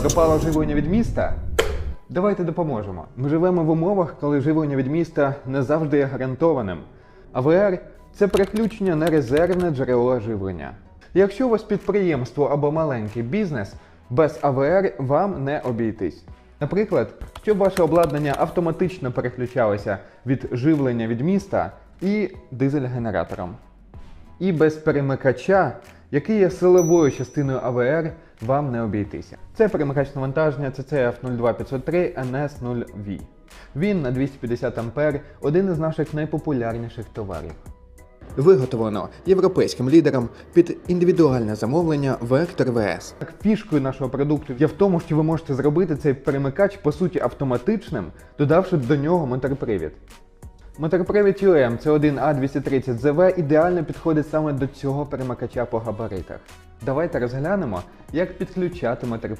Пропало живлення від міста? Давайте допоможемо. Ми живемо в умовах, коли живлення від міста не завжди є гарантованим. АВР це переключення на резервне джерело живлення. Якщо у вас підприємство або маленький бізнес, без АВР вам не обійтись. Наприклад, щоб ваше обладнання автоматично переключалося від живлення від міста і дизель-генератором. І без перемикача, який є силовою частиною АВР, вам не обійтися. Це перемикач навантаження CCF 02503 NS0V. Він на 250 А один із наших найпопулярніших товарів. Виготовлено європейським лідером під індивідуальне замовлення Vector VS. Так, фішкою нашого продукту є в тому, що ви можете зробити цей перемикач по суті автоматичним, додавши до нього моторпривід. Моторпривід UM C1A230ZV ідеально підходить саме до цього перемикача по габаритах. Давайте розглянемо, як підключати моторпривід.